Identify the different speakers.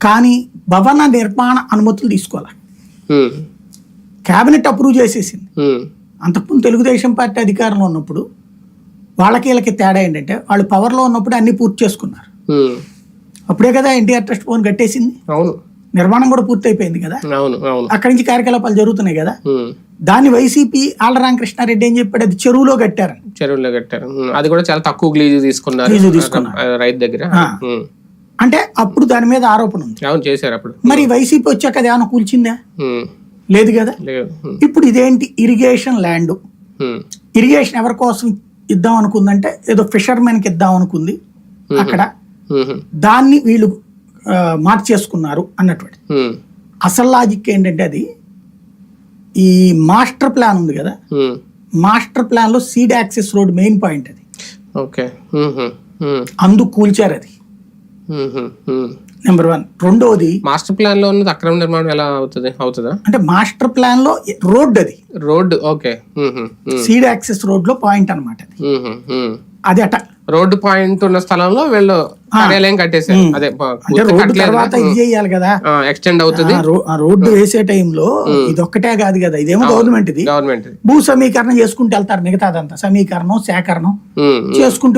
Speaker 1: కానీ భవన నిర్మాణ అనుమతులు తీసుకోవాలి.
Speaker 2: ఉమ్,
Speaker 1: కేబినెట్ అప్రూవ్ చేసేసింది. అంతకుముందు తెలుగుదేశం పార్టీ అధికారంలో ఉన్నప్పుడు వాళ్ళకి వీళ్ళకి తేడా ఏంటంటే వాళ్ళు పవర్లో ఉన్నప్పుడు అన్ని పూర్తి చేసుకున్నారు. అప్పుడే కదా ఎన్టీఆర్ ట్రస్ట్ భవన్ కట్టేసింది.
Speaker 2: అవును.
Speaker 1: నిర్మాణం కూడా పూర్తి అయిపోయింది కదా అక్కడి నుంచి కార్యకలాపాలు జరుగుతున్నాయి కదా. దాన్ని వైసీపీ ఆళ్ళ రామకృష్ణారెడ్డి ఏం చెప్పాడు? అది చెరువులో కట్టారని.
Speaker 2: చెరువులో కట్టారు. అది కూడా చాలా తక్కువ గ్లీజు తీసుకున్నారు. రైతు దగ్గర.
Speaker 1: అంటే అప్పుడు దాని మీద ఆరోపణ ఉంది.
Speaker 2: అవును చేశారు అప్పుడు.
Speaker 1: మరి వైసీపీ వచ్చాక అది ఏమైనా కూల్చిందా? లేదు కదా? ఇప్పుడు ఇదేంటి? ఇరిగేషన్ ల్యాండ్ ఇరిగేషన్ ఎవరి కోసం ఇద్దాం అనుకుందంటే ఏదో ఫిషర్మెన్కి ఇద్దాం అనుకుంది అక్కడ. దాన్ని వీళ్ళు మార్చేసుకున్నారు అన్నటువంటి. అసలు లాజిక్ ఏంటంటే అది ఈ మాస్టర్ ప్లాన్ ఉంది కదా? మాస్టర్ ప్లాన్లో seed access road main point అది.
Speaker 2: ఓకే.
Speaker 1: అందుకు కూల్చారు అది. నెంబర్ వన్ రెండోది
Speaker 2: మాస్టర్ ప్లాన్లో ఉన్నది అక్రమ నిర్మాణం ఎలా అవుతుంది? అవుతుందా?
Speaker 1: అంటే మాస్టర్ ప్లాన్లో రోడ్ అది.
Speaker 2: Road okay.
Speaker 1: సీడ్ యాక్సెస్ రోడ్లో పాయింట్ అన్నమాట అది. అట.
Speaker 2: రోడ్డు పాయింట్ ఉన్న స్థలంలో వీళ్ళు కార్యాలయం కట్టేశారు. అదే
Speaker 1: రోడ్డు తర్వాత ఇది చేయాలి కదా.
Speaker 2: ఎక్స్టెండ్ అవుతుంది.
Speaker 1: రోడ్డు వేసే టైంలో ఇది ఒక్కటే కాదు కదా. ఇదేమో గవర్నమెంట్ ఇది.
Speaker 2: గవర్నమెంట్
Speaker 1: భూ సమీకరణం చేసుకుంటూ వెళ్తారు మిగతాదంతా. సమీకరణం సేకరణం చేసుకుంటూ